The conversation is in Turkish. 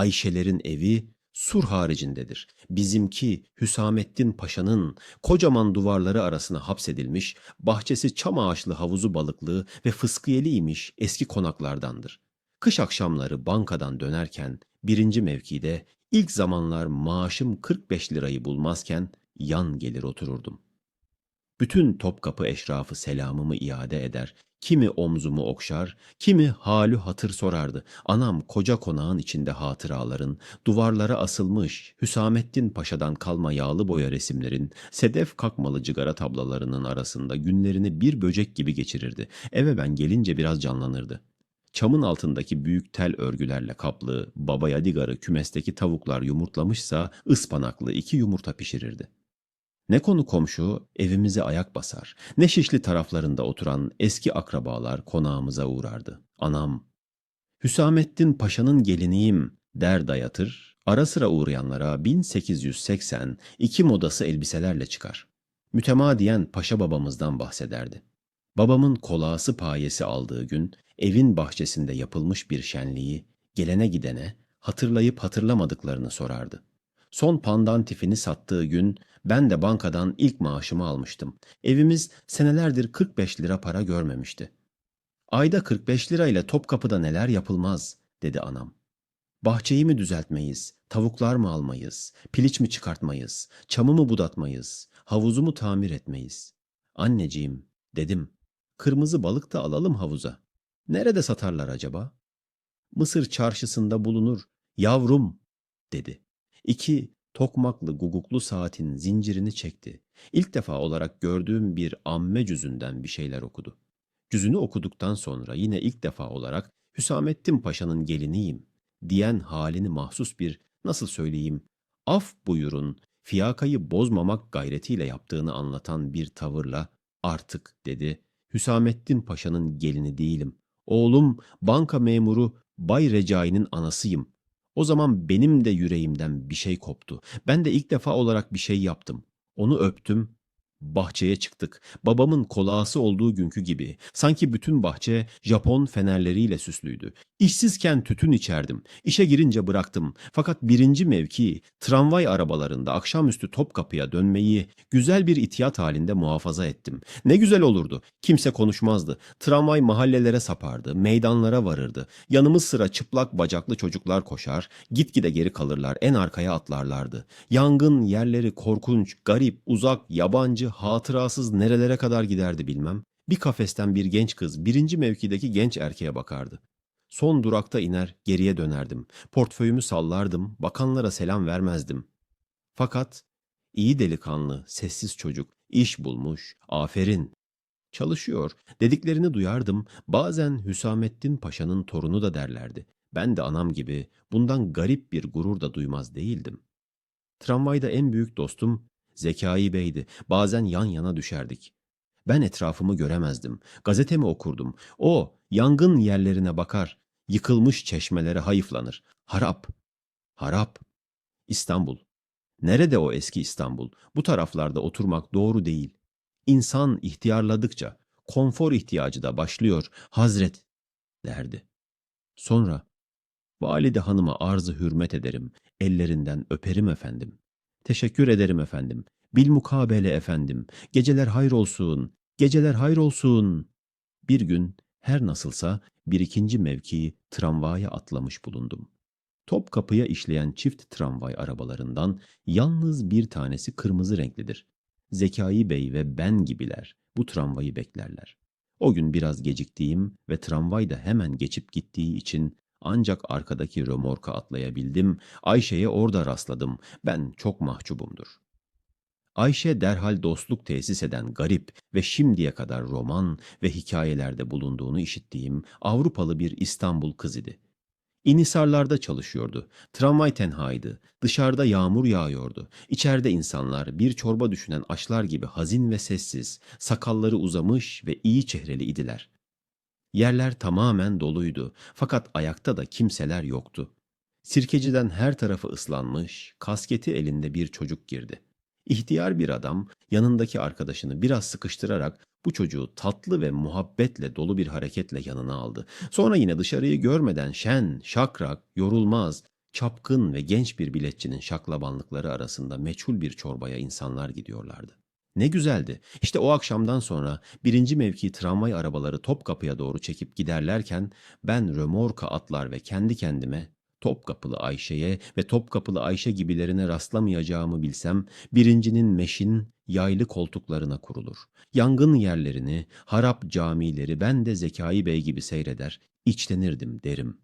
Ayşelerin evi sur haricindedir. Bizimki Hüsamettin Paşa'nın kocaman duvarları arasına hapsedilmiş, bahçesi çam ağaçlı havuzu balıklı ve fıskiyeliymiş eski konaklardandır. Kış akşamları bankadan dönerken birinci mevkide ilk zamanlar maaşım 45 lirayı bulmazken yan gelir otururdum. Bütün Topkapı eşrafı selamımı iade eder, kimi omzumu okşar, kimi halü hatır sorardı. Anam koca konağın içinde hatıraların, duvarlara asılmış Hüsamettin Paşa'dan kalma yağlı boya resimlerin, sedef kakmalı cigara tablalarının arasında günlerini bir böcek gibi geçirirdi. Eve ben gelince biraz canlanırdı. Çamın altındaki büyük tel örgülerle kaplı, baba yadigarı kümesteki tavuklar yumurtlamışsa ıspanaklı iki yumurta pişirirdi. Ne konu komşu evimize ayak basar, ne Şişli taraflarında oturan eski akrabalar konağımıza uğrardı. Anam, Hüsamettin Paşa'nın geliniyim der dayatır, ara sıra uğrayanlara 1880 iki modası elbiselerle çıkar. Mütemadiyen paşa babamızdan bahsederdi. Babamın kolası payesi aldığı gün evin bahçesinde yapılmış bir şenliği gelene gidene hatırlayıp hatırlamadıklarını sorardı. Son pandantifini sattığı gün ben de bankadan ilk maaşımı almıştım. Evimiz senelerdir 45 lira para görmemişti. Ayda 45 lirayla Topkapı'da neler yapılmaz, dedi anam. Bahçeyi mi düzeltmeyiz, tavuklar mı almayız, piliç mi çıkartmayız, çamı mı budatmayız, havuzu mu tamir etmeyiz? Anneciğim, dedim, kırmızı balık da alalım havuza. Nerede satarlar acaba? Mısır çarşısında bulunur, yavrum, dedi. İki tokmaklı guguklu saatin zincirini çekti. İlk defa olarak gördüğüm bir amme cüzünden bir şeyler okudu. Cüzünü okuduktan sonra yine ilk defa olarak Hüsamettin Paşa'nın geliniyim diyen halini mahsus bir nasıl söyleyeyim af buyurun fiyakayı bozmamak gayretiyle yaptığını anlatan bir tavırla artık dedi Hüsamettin Paşa'nın gelini değilim. Oğlum banka memuru Bay Recai'nin anasıyım. O zaman benim de yüreğimden bir şey koptu. Ben de ilk defa olarak bir şey yaptım. Onu öptüm. Bahçeye çıktık. Babamın kolağası olduğu günkü gibi. Sanki bütün bahçe Japon fenerleriyle süslüydü. İşsizken tütün içerdim. İşe girince bıraktım. Fakat birinci mevki tramvay arabalarında akşamüstü Topkapı'ya dönmeyi güzel bir itiyat halinde muhafaza ettim. Ne güzel olurdu. Kimse konuşmazdı. Tramvay mahallelere sapardı, meydanlara varırdı. Yanımız sıra çıplak bacaklı çocuklar koşar, gitgide geri kalırlar, en arkaya atlarlardı. Yangın yerleri korkunç, garip, uzak, yabancı, hatırasız nerelere kadar giderdi bilmem. Bir kafesten bir genç kız birinci mevkideki genç erkeğe bakardı. Son durakta iner, geriye dönerdim. Portföyümü sallardım, bakanlara selam vermezdim. Fakat iyi delikanlı, sessiz çocuk, iş bulmuş, aferin. Çalışıyor, dediklerini duyardım. Bazen Hüsamettin Paşa'nın torunu da derlerdi. Ben de anam gibi bundan garip bir gurur da duymaz değildim. Tramvayda en büyük dostum Zekai Bey'di. Bazen yan yana düşerdik. Ben etrafımı göremezdim. Gazetemi okurdum. O yangın yerlerine bakar. Yıkılmış çeşmelere hayıflanır. Harap. Harap. İstanbul. Nerede o eski İstanbul? Bu taraflarda oturmak doğru değil. İnsan ihtiyarladıkça konfor ihtiyacı da başlıyor. Hazret derdi. Sonra valide hanıma arzı hürmet ederim. Ellerinden öperim efendim. Teşekkür ederim efendim. Bil mukabele efendim. Geceler hayır olsun. Geceler hayır olsun. Bir gün her nasılsa bir ikinci mevkii tramvaya atlamış bulundum. Topkapı'ya işleyen çift tramvay arabalarından yalnız bir tanesi kırmızı renklidir. Zekai Bey ve ben gibiler bu tramvayı beklerler. O gün biraz geciktiğim ve tramvay da hemen geçip gittiği için ancak arkadaki römorka atlayabildim. Ayşe'ye orada rastladım. Ben çok mahcubumdur. Ayşe derhal dostluk tesis eden garip ve şimdiye kadar roman ve hikayelerde bulunduğunu işittiğim Avrupalı bir İstanbul kız idi. İnisarlarda çalışıyordu. Tramvay tenhaydı. Dışarıda yağmur yağıyordu. İçeride insanlar bir çorba düşünen açlar gibi hazin ve sessiz, sakalları uzamış ve iyi çehreli idiler. Yerler tamamen doluydu fakat ayakta da kimseler yoktu. Sirkeciden her tarafı ıslanmış, kasketi elinde bir çocuk girdi. İhtiyar bir adam yanındaki arkadaşını biraz sıkıştırarak bu çocuğu tatlı ve muhabbetle dolu bir hareketle yanına aldı. Sonra yine dışarıyı görmeden şen, şakrak, yorulmaz, Çapkın ve genç bir biletçinin şaklabanlıkları arasında meçhul bir çorbaya insanlar gidiyorlardı. Ne güzeldi. İşte o akşamdan sonra birinci mevki tramvay arabaları Topkapı'ya doğru çekip giderlerken ben römorka atlar ve kendi kendime Topkapılı Ayşe'ye ve Topkapılı Ayşe gibilerine rastlamayacağımı bilsem birincinin meşin yaylı koltuklarına kurulur. Yangın yerlerini, harap camileri ben de Zekai Bey gibi seyreder, içlenirdim derim.